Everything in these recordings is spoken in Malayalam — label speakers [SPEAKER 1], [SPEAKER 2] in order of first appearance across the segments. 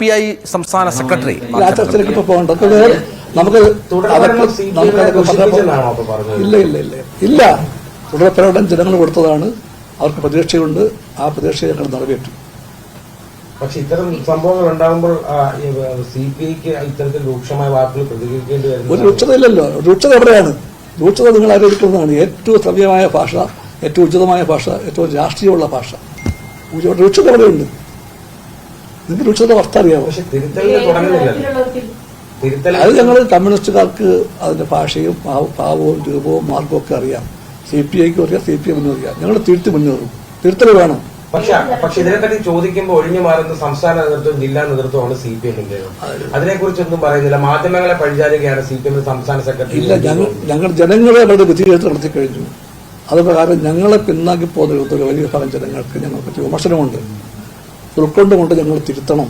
[SPEAKER 1] പി ഐ സംസ്ഥാന സെക്രട്ടറി.
[SPEAKER 2] നമുക്ക്? ഇല്ല ഇല്ല ഇല്ല. ഇല്ല. തുടർഭരണം ജനങ്ങൾ കൊടുത്തതാണ്. അവർക്ക് പ്രതീക്ഷയുണ്ട്. ആ പ്രതീക്ഷ ഞങ്ങൾ നിറവേറ്റും.
[SPEAKER 3] പക്ഷെ ഇത്തരം സംഭവങ്ങൾ ഉണ്ടാകുമ്പോൾ സി പി ഐക്ക് ഇത്തരത്തിൽ രൂക്ഷമായ വാക്കുകൾ പ്രതികരിക്കേണ്ടി
[SPEAKER 2] ഒരു
[SPEAKER 3] രൂക്ഷത
[SPEAKER 2] ഇല്ലല്ലോ രൂക്ഷത എവിടെയാണ്? രൂക്ഷത നിങ്ങൾ ആരോപിക്കുന്നതാണ് ഏറ്റവും ശ്രവ്യമായ ഭാഷ ഏറ്റവും ഉചിതമായ ഭാഷ ഏറ്റവും രാഷ്ട്രീയമുള്ള ഭാഷ. രൂക്ഷത എവിടെയുണ്ട്? നിങ്ങൾക്ക് രൂക്ഷത വർത്ത അറിയാമോ?
[SPEAKER 3] പക്ഷെ തിരുത്തലിന് തുടങ്ങുന്നില്ലല്ലോ തിരുത്തൽ
[SPEAKER 2] അത് ഞങ്ങൾ കമ്മ്യൂണിസ്റ്റുകാർക്ക് അതിന്റെ ഭാഷയും പാവവും ഭാവവും രൂപവും മാർഗവും ഒക്കെ അറിയാം. സി പി ഐക്കും അറിയാം സി പി എമ്മിനും അറിയാം. ഞങ്ങൾ തിരുത്തി മുന്നേറും തിരുത്തൽ വേണം.
[SPEAKER 3] പക്ഷെ പക്ഷെ ഇതിനെപ്പറ്റി ചോദിക്കുമ്പോൾ ഒഴിഞ്ഞു മാറുന്ന സംസ്ഥാന നേതൃത്വം ജില്ലാ നേതൃത്വമാണ് സി പി എമ്മിന്റെ അതിനെക്കുറിച്ചൊന്നും പറയുന്നില്ല. മാധ്യമങ്ങളെ പഴിചാരുകയാണ് സി പി എമ്മിന്റെ സംസ്ഥാന സെക്രട്ടറി.
[SPEAKER 2] ഇല്ല ഞങ്ങൾ ഞങ്ങൾ ജനങ്ങളെ അവരുടെ വിധിയെഴുത്ത് നടത്തി കഴിഞ്ഞു. അത് പ്രകാരം ഞങ്ങളെ പിന്നാക്കി പോകുന്ന ഒരു വലിയ ഭാഗം ജനങ്ങൾക്ക് ഞങ്ങളെ പറ്റി വിമർശനമുണ്ട്. ഉൾക്കൊണ്ടുകൊണ്ട് ഞങ്ങൾ തിരുത്തണം.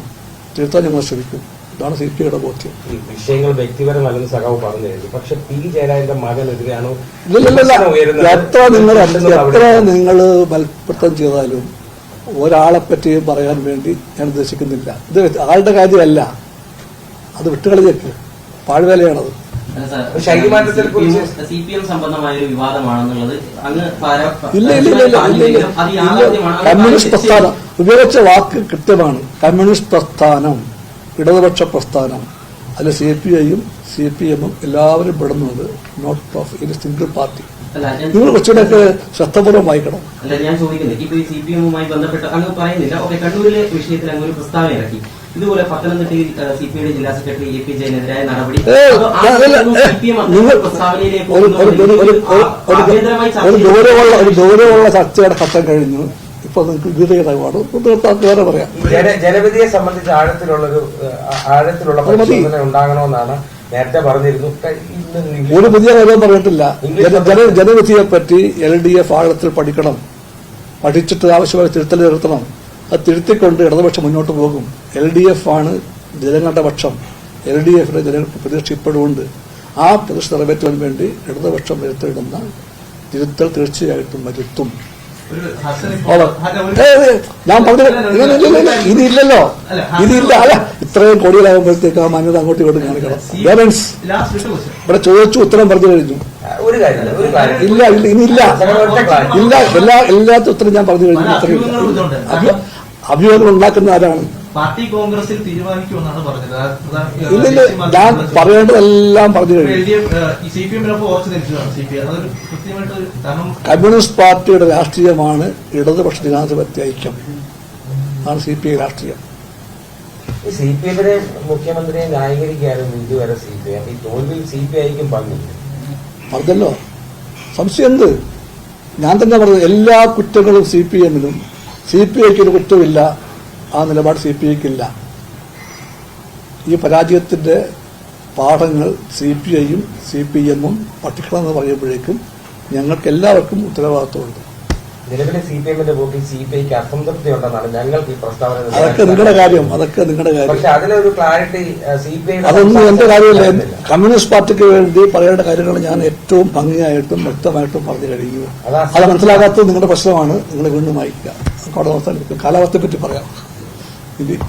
[SPEAKER 2] തിരുത്താൻ ഞങ്ങൾ ശ്രമിക്കും. ഇതാണ് സി പി ഐയുടെ ബോധ്യം.
[SPEAKER 3] വിഷയങ്ങൾ വ്യക്തിപരമല്ലെന്ന് സഖാവ് പറഞ്ഞു കഴിഞ്ഞു പക്ഷെ പി ജയരാജന്റെ മകനെതിരെയാണോ
[SPEAKER 2] എത്ര നിങ്ങൾ എത്ര നിങ്ങൾ ബലപ്പെടുത്തം ചെയ്താലും ഒരാളെ പറ്റി പറയാൻ വേണ്ടി ഞാൻ ഉദ്ദേശിക്കുന്നില്ല. ഇത് ആളുടെ കാര്യമല്ല. അത് വിട്ടുകളിലേക്ക്. പാഴ്വേലയാണത്. ഇല്ല ഇല്ല ഇല്ല ഇല്ല കമ്മ്യൂണിസ്റ്റ് പ്രസ്ഥാനം. ഉപയോഗിച്ച വാക്ക് കൃത്യമാണ്. കമ്മ്യൂണിസ്റ്റ് പ്രസ്ഥാനം ഇടതുപക്ഷ പ്രസ്ഥാനം. അതിൽ സി പി ഐയും സി പി എമ്മും എല്ലാവരും പെടുന്നത് not of in single party. നിങ്ങൾ കുറച്ചുകൂടെയൊക്കെ ശ്രദ്ധപൂർവം വായിക്കണം
[SPEAKER 4] അല്ല ഞാൻ ചോദിക്കുന്നത് ഇപ്പൊ ഈ സി പി എമ്മുമായി ബന്ധപ്പെട്ട് അങ്ങ് പറയുന്നില്ല. ഓക്കെ കണ്ണൂരിലെ വിഷയത്തിൽ അങ്ങ് ഒരു പ്രസ്താവന ഇറക്കി. ഇതുപോലെ പത്തനംതിട്ടയിൽ സി പി ഐയുടെ ജില്ലാ സെക്രട്ടറി എ പി ജയനെതിരായ നടപടി.
[SPEAKER 2] ഒരു ഗൗരവമുള്ള ഒരു ഗൗരവമുള്ള ചർച്ചയുടെ ഘട്ടം കഴിഞ്ഞു. ഇപ്പൊ നിങ്ങൾക്ക് വിധേയതമാണ് തീർത്ഥാടനം വേറെ പറയാം.
[SPEAKER 3] ജന- ജനവിധിയെ സംബന്ധിച്ച് ആഴത്തിലുള്ളൊരു ആഴത്തിലുള്ള പരിശോധന ഉണ്ടാകണമെന്നാണ് നേരത്തെ പറഞ്ഞിരുന്നു.
[SPEAKER 2] ഒരു പുതിയ കാര്യം പറഞ്ഞിട്ടില്ല. ജന- ജന ജനവിധിയെ പറ്റി എൽ ഡി എഫ് ആഴത്തിൽ പഠിക്കണം. പഠിച്ചിട്ട് ആവശ്യമായ തിരുത്തൽ നിർത്തണം അത് തിരുത്തിക്കൊണ്ട് ഇടതുപക്ഷം മുന്നോട്ട് പോകും. എൽ ഡി എഫ് ആണ് ജനങ്ങളുടെ പക്ഷം. എൽ ഡി എഫിന്റെ ജനങ്ങൾക്ക് പ്രതീക്ഷ ഇപ്പോഴും ഉണ്ട് ആ പ്രതീക്ഷ നിറവേറ്റുവാൻ വേണ്ടി ഇടതുപക്ഷം വരുത്തിയിടുന്ന തിരുത്തൽ തീർച്ചയായിട്ടും വരുത്തും. ഞാൻ പറഞ്ഞു
[SPEAKER 5] ഇതില്ലല്ലോ.
[SPEAKER 2] ഇതില്ല. അല്ല ഇത്രയും കോടികളാകുമ്പോഴത്തേക്ക് ആ മാന്യത അങ്ങോട്ട് ഇങ്ങോട്ടും കാണിക്കണം ഇവിടെ ചോദിച്ചു ഉത്തരം പറഞ്ഞു കഴിഞ്ഞു. ഇല്ല ഇല്ല ഇനിയില്ല ഇല്ല. എല്ലാ എല്ലാത്ത ഉത്തരം ഞാൻ പറഞ്ഞു കഴിഞ്ഞു. അഭ്യൂഹങ്ങൾ ഉണ്ടാക്കുന്ന ആരാണ്?
[SPEAKER 5] പാർട്ടി കോൺഗ്രസിൽ തീരുമാനിക്കുമെന്നാണ് പറഞ്ഞത്.
[SPEAKER 2] ഞാൻ പറയേണ്ടതെല്ലാം പറഞ്ഞു കഴിഞ്ഞു.
[SPEAKER 5] സി പി എമ്മിനൊപ്പം ഉറച്ചു നിൽക്കുകയാണ് സി പി എം. അതൊരു കൃത്യമായിട്ട് ഒരു- കാരണം
[SPEAKER 2] കമ്മ്യൂണിസ്റ്റ് പാർട്ടിയുടെ രാഷ്ട്രീയമാണ് ഇടതുപക്ഷ ജനാധിപത്യ ഐക്യം. ആണ് സി പി ഐ രാഷ്ട്രീയം.
[SPEAKER 3] സി പി എമ്മിനെ മുഖ്യമന്ത്രിയെ ന്യായീകരിക്കുകയായിരുന്നു ഇതുവരെ സി പി എം ഈ തോൽവിയിൽ സി പി ഐക്കും പങ്കില്ല
[SPEAKER 2] പറഞ്ഞല്ലോ സംശയം എന്ത്? ഞാൻ തന്നെ പറഞ്ഞു എല്ലാ കുറ്റങ്ങളും സി പി എമ്മിനും. സി പി ഐക്ക് ഒരു കുറ്റമില്ല. ആ നിലപാട് സി പി ഐക്കില്ല ഈ പരാജയത്തിന്റെ പാഠങ്ങൾ സി പി ഐയും സി പി എമ്മും പഠിക്കണം എന്ന് പറയുമ്പോഴേക്കും ഞങ്ങൾക്ക് എല്ലാവർക്കും ഉത്തരവാദിത്വമുണ്ട്.
[SPEAKER 3] നിലവിലെ സി പി എമ്മിന്റെ പോക്കിൽ സി പി ഐക്ക് അസംതൃപ്തി ഉണ്ടെന്നാണ് ഞങ്ങൾക്ക് ഈ പ്രസ്താവന
[SPEAKER 2] അതൊക്കെ നിങ്ങളുടെ കാര്യം അതൊക്കെ നിങ്ങളുടെ കാര്യം.
[SPEAKER 3] പക്ഷെ അതിനൊരു ക്ലാരിറ്റി സി പി ഐ
[SPEAKER 2] അതൊന്നും എന്റെ കാര്യമില്ല. കമ്മ്യൂണിസ്റ്റ് പാർട്ടിക്ക് വേണ്ടി പറയേണ്ട കാര്യങ്ങൾ ഞാൻ ഏറ്റവും ഭംഗിയായിട്ടും വ്യക്തമായിട്ടും പറഞ്ഞു കഴിഞ്ഞു.
[SPEAKER 3] അതാ
[SPEAKER 2] മനസ്സിലാകാത്തത് നിങ്ങളുടെ പ്രശ്നമാണ്. നിങ്ങൾ വീണ്ടും വായിക്കുക. കാലാവസ്ഥയെ പറ്റി പറയാം.
[SPEAKER 3] ചെയ്തു.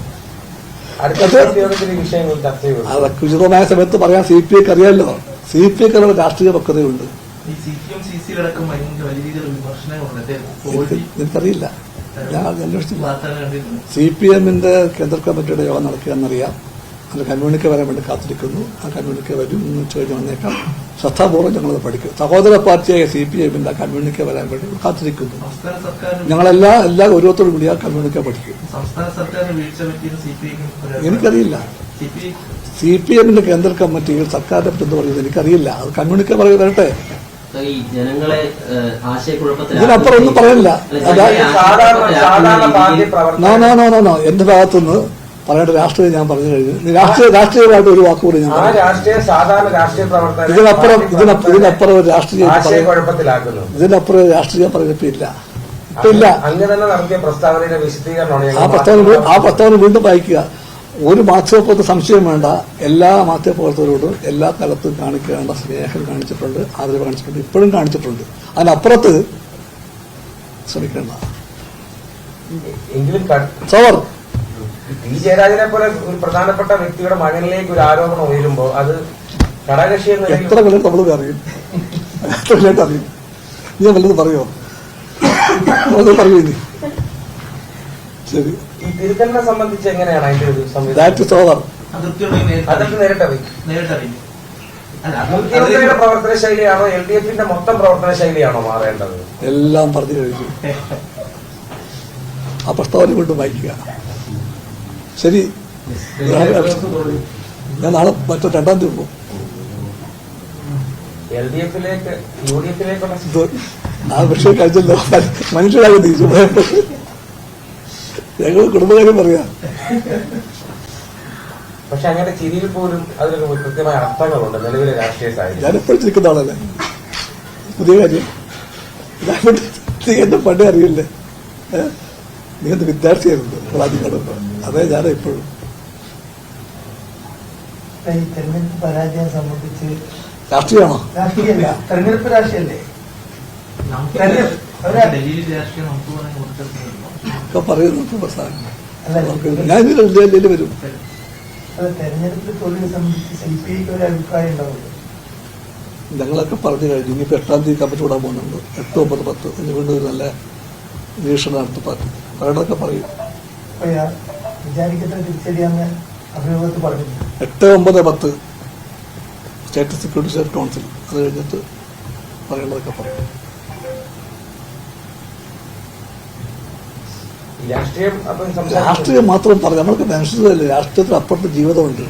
[SPEAKER 2] അതൊക്കെ ഉചിതമായ സമയത്ത് പറയാൻ സി പി ഐക്ക് അറിയാമല്ലോ സി പി ഐക്ക് അറിയാൻ രാഷ്ട്രീയ പക്വതയുണ്ട് എനിക്കറിയില്ല ഞാൻ അന്വേഷിച്ചില്ല. സി പി എമ്മിന്റെ കേന്ദ്ര കമ്മിറ്റിയുടെ യോഗം നടക്കുകയെന്നറിയാം അതിന് കമ്മ്യൂണിക്കെ വരാൻ വേണ്ടി കാത്തിരിക്കുന്നു. ആ കമ്മ്യൂണിക്കെ വരും. എന്ന് കഴിഞ്ഞ് വന്നേക്കാം. ശ്രദ്ധാപൂർവം ഞങ്ങളത് പഠിക്കും. സഹോദര പാർട്ടിയായ സി പി എമ്മിന്റെ ആ കമ്മ്യൂണിക്കെ വരാൻ വേണ്ടി കാത്തിരിക്കുന്നു. ഞങ്ങളെല്ലാ എല്ലാ ഓരോരുത്തരും കൂടി ആ കമ്മ്യൂണിക്ക പഠിക്കും. എനിക്കറിയില്ല
[SPEAKER 5] സി പി ഐ
[SPEAKER 2] എമ്മിന്റെ കേന്ദ്ര കമ്മിറ്റിയിൽ സർക്കാരിനെ പറ്റി എന്ത് പറയുന്നത് എനിക്കറിയില്ല. അത് കമ്മ്യൂണിക്ക പറയുക വരട്ടെ. ഇതിനപ്പുറം ഒന്നും പറയാനില്ല.
[SPEAKER 4] അല്ല,
[SPEAKER 2] അതാ-
[SPEAKER 4] ജനങ്ങളെ
[SPEAKER 3] സാധാരണ സാധാരണ
[SPEAKER 4] ആശയക്കുഴപ്പത്തിലാക്കുന്ന
[SPEAKER 3] party
[SPEAKER 2] no no no no no. എന്റെ ഭാഗത്തുനിന്ന് പറയേണ്ട രാഷ്ട്രീയം ഞാൻ പറഞ്ഞു കഴിഞ്ഞു. രാഷ്ട്രീയ രാഷ്ട്രീയമായിട്ട് ഒരു വാക്കുകൂടി ഞാൻ ഇതിനപ്പുറം ഇതിനപ്പുറം ഇതിനപ്പുറം ഒരു രാഷ്ട്രീയം ഇതിനപ്പുറം രാഷ്ട്രീയ പറഞ്ഞിട്ടില്ല ഇപ്പൊ ഇല്ല. ആ പ്രസ്താവന ആ പ്രസ്താവന വീണ്ടും വായിക്കുക. ഒരു മാധ്യമപ്രവർത്തക സംശയം വേണ്ട. എല്ലാ മാധ്യമപ്രവർത്തകരോടും എല്ലാ കാലത്തും കാണിക്കേണ്ട സ്നേഹം കാണിച്ചിട്ടുണ്ട് ആദരവ് കാണിച്ചിട്ടുണ്ട് ഇപ്പോഴും കാണിച്ചിട്ടുണ്ട്. അതിനപ്പുറത്ത് ശ്രമിക്കേണ്ട. സവർ.
[SPEAKER 3] പി ജയരാജനെ പോലെ ഒരു പ്രധാനപ്പെട്ട വ്യക്തിയുടെ മകനിലേക്ക് ഒരു ആരോപണം ഉയരുമ്പോൾ അത് ഘടകകക്ഷി എന്ന
[SPEAKER 2] എത്ര കൊല്ലം നമ്മളും അറിയും എത്ര കൊല്ലമായിട്ട് അറിയും. നീ വല്ലതും പറയോ? വല്ലതും പറയൂ ശരി.
[SPEAKER 3] ഈ തിരുത്തലിനെ സംബന്ധിച്ച് എങ്ങനെയാണ് അതിന്റെ ഒരു സംവിധാനം?
[SPEAKER 2] ദാറ്റ് ഇസ് ഓവർ
[SPEAKER 5] അതൃപ്തിയുണ്ടെങ്കിൽ നേരിട്ട്
[SPEAKER 3] അതൊക്കെ നേരിട്ടറിയും
[SPEAKER 5] നേരിട്ടറിയും അല്ല അത്
[SPEAKER 3] മുഖ്യമന്ത്രിയുടെ പ്രവർത്തന ശൈലിയാണോ എൽ ഡി എഫിന്റെ മൊത്തം പ്രവർത്തന ശൈലിയാണോ മാറേണ്ടത്?
[SPEAKER 2] എല്ലാം പറഞ്ഞു കഴിഞ്ഞു. ആ പ്രസ്താവന കൊണ്ട് വായിക്കുക. ശരി. ഞാൻ നാളെ മറ്റോ രണ്ടാം തീയതി പോകും. ആ പക്ഷേ കഴിച്ചല്ലോ മനുഷ്യരാകെ തിരിച്ചു ഞങ്ങൾ കുടുംബകാര്യം പറയാ.
[SPEAKER 3] പക്ഷെ അങ്ങനെ ചിരിയിൽ പോലും അതിലൊക്കെ കൃത്യമായ അർത്ഥങ്ങളുണ്ട്. നിലവിലെ രാഷ്ട്രീയ സാഹചര്യം.
[SPEAKER 2] ഞാനിപ്പോഴും ചിരിക്കുന്ന ആളല്ലേ? പുതിയ കാര്യം. എന്നെ പണ്ടേ അറിയില്ലേ? ഏ? നീ എന്റെ വിദ്യാർത്ഥിയായിരുന്നു ക്ലാസ്സിൽ അതേ ഞാൻ ഇപ്പോഴും.
[SPEAKER 1] ഈ തെരഞ്ഞെടുപ്പ് പരാജയം സംബന്ധിച്ച്
[SPEAKER 2] രാഷ്ട്രീയമാണോ?
[SPEAKER 1] രാഷ്ട്രീയമല്ല തെരഞ്ഞെടുപ്പ് രാഷ്ട്രീയല്ലേ?
[SPEAKER 2] ഒക്കെ പറയുന്നു
[SPEAKER 1] അല്ല
[SPEAKER 2] ഞാൻ ഡൽഹിയിൽ വരും.
[SPEAKER 1] അത് തെരഞ്ഞെടുപ്പ് തോൽവി സംബന്ധിച്ച് സി പി ഐക്ക് ഒരു അഭിപ്രായം ഉണ്ടാവുള്ളൂ
[SPEAKER 2] ഞങ്ങളൊക്കെ പറഞ്ഞു കഴിഞ്ഞു. ഇനിയിപ്പോൾ എട്ടാം തീയതി കമ്മിറ്റി വിടാൻ പോകുന്നുണ്ട്. എട്ട് ഒമ്പത് പത്ത്. ഇനി വീണ്ടും ഒരു നല്ല നിരീക്ഷണം നടത്തി പാർട്ടി പറയണതൊക്കെ പറയും. എട്ട് ഒമ്പത് പത്ത് സ്റ്റേറ്റ് സെക്യൂരിറ്റി സ്റ്റേറ്റ് കൗൺസിൽ. അത് കഴിഞ്ഞിട്ട് പറയുന്നതൊക്കെ പറയും.
[SPEAKER 3] രാഷ്ട്രീയം
[SPEAKER 2] മാത്രം പറഞ്ഞു നമ്മൾക്ക് മനുഷ്യരല്ലേ രാഷ്ട്രീയത്തിന് അപ്പുറത്തെ ജീവിതമുണ്ട്.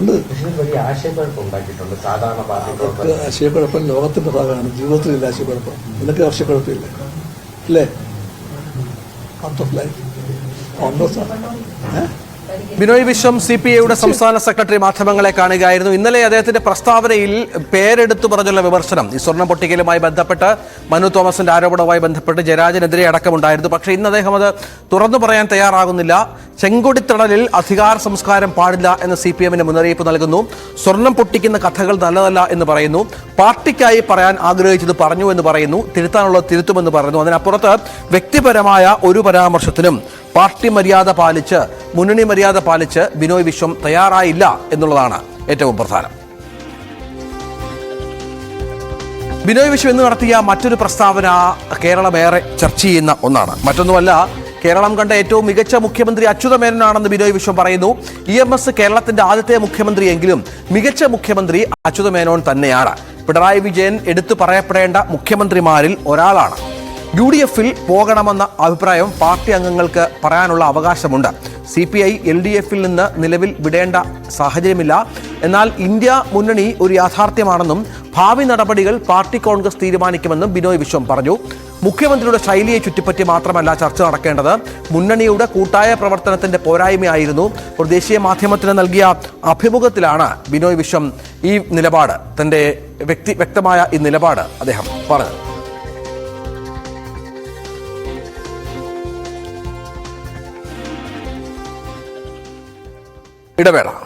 [SPEAKER 2] ഉണ്ട്.
[SPEAKER 3] വലിയ ആശയക്കുഴപ്പം ഉണ്ടാക്കിയിട്ടുണ്ട്. സാധാരണ പാർട്ടികൾക്ക്
[SPEAKER 2] ആശയക്കുഴപ്പം ലോകത്തിന്റെ ഭാഗമാണ്. ജീവിതത്തിലില്ല ആശയക്കുഴപ്പം. നിനക്ക് ആശയക്കുഴപ്പമില്ല അല്ലേ? പാർട്ട് ഓഫ് ലൈഫ് കോൺഗ്രസ് ഏഹ്
[SPEAKER 6] ബിനോയ് വിശ്വം സി പി ഐയുടെ സംസ്ഥാന സെക്രട്ടറി മാധ്യമങ്ങളെ കാണുകയായിരുന്നു. ഇന്നലെ അദ്ദേഹത്തിന്റെ പ്രസ്താവനയിൽ പേരെടുത്തു പറഞ്ഞുള്ള വിമർശനം ഈ സ്വർണ പൊട്ടിക്കലുമായി ബന്ധപ്പെട്ട് മനു തോമസിന്റെ ആരോപണവുമായി ബന്ധപ്പെട്ട് ജയരാജനെതിരെ അടക്കമുണ്ടായിരുന്നു. പക്ഷേ ഇന്ന് അദ്ദേഹം അത് തുറന്നു പറയാൻ തയ്യാറാകുന്നില്ല. ചെങ്കൊടിത്തടലിൽ അധികാര സംസ്കാരം പാടില്ല എന്ന സി പി എമ്മിന് മുന്നറിയിപ്പ് നൽകുന്നു. സ്വർണം പൊട്ടിക്കുന്ന കഥകൾ നല്ലതല്ല എന്ന് പറയുന്നു. പാർട്ടിക്കായി പറയാൻ ആഗ്രഹിച്ചത് പറഞ്ഞു എന്ന് പറയുന്നു. തിരുത്താനുള്ളത് തിരുത്തുമെന്ന് പറയുന്നു. അതിനപ്പുറത്ത് വ്യക്തിപരമായ ഒരു പരാമർശത്തിനും പാർട്ടി മര്യാദ പാലിച്ച് മുന്നണി മര്യാദ പാലിച്ച് ബിനോയ് വിശ്വം തയ്യാറായില്ല എന്നുള്ളതാണ് ഏറ്റവും പ്രധാനം. ബിനോയ് വിശ്വം ഇന്ന് നടത്തിയ മറ്റൊരു പ്രസ്താവന കേരളമേറെ ചർച്ച ചെയ്യുന്ന ഒന്നാണ്. മറ്റൊന്നുമല്ല കേരളം കണ്ട ഏറ്റവും മികച്ച മുഖ്യമന്ത്രി അച്യുതമേനോനാണെന്ന് ബിനോയ് വിശ്വം പറയുന്നു. ഇ എം എസ് കേരളത്തിന്റെ ആദ്യത്തെ മുഖ്യമന്ത്രിയെങ്കിലും മികച്ച മുഖ്യമന്ത്രി അച്യുതമേനോൻ തന്നെയാണ്. പിണറായി വിജയൻ എടുത്തു പറയപ്പെടേണ്ട മുഖ്യമന്ത്രിമാരിൽ ഒരാളാണ്. യു ഡി എഫിൽ പോകണമെന്ന അഭിപ്രായം പാർട്ടി അംഗങ്ങൾക്ക് പറയാനുള്ള അവകാശമുണ്ട്. C P I L D എഫിൽ നിന്ന് നിലവിൽ വിടേണ്ട സാഹചര്യമില്ല. എന്നാൽ ഇന്ത്യ മുന്നണി ഒരു യാഥാർത്ഥ്യമാണെന്നും ഭാവി നടപടികൾ പാർട്ടി കോൺഗ്രസ് തീരുമാനിക്കുമെന്നും ബിനോയ് വിശ്വം പറഞ്ഞു. മുഖ്യമന്ത്രിയുടെ ശൈലിയെ ചുറ്റിപ്പറ്റി മാത്രമല്ല ചർച്ച നടക്കേണ്ടത്. മുന്നണിയുടെ കൂട്ടായ പ്രവർത്തനത്തിന്റെ പോരായ്മയായിരുന്നു ഒരു ദേശീയ മാധ്യമത്തിന് നൽകിയ അഭിമുഖത്തിലാണ് ബിനോയ് വിശ്വം ഈ നിലപാട്. തന്റെ വ്യക്തി വ്യക്തമായ ഈ നിലപാട് അദ്ദേഹം പറഞ്ഞത്. ഇടവേള.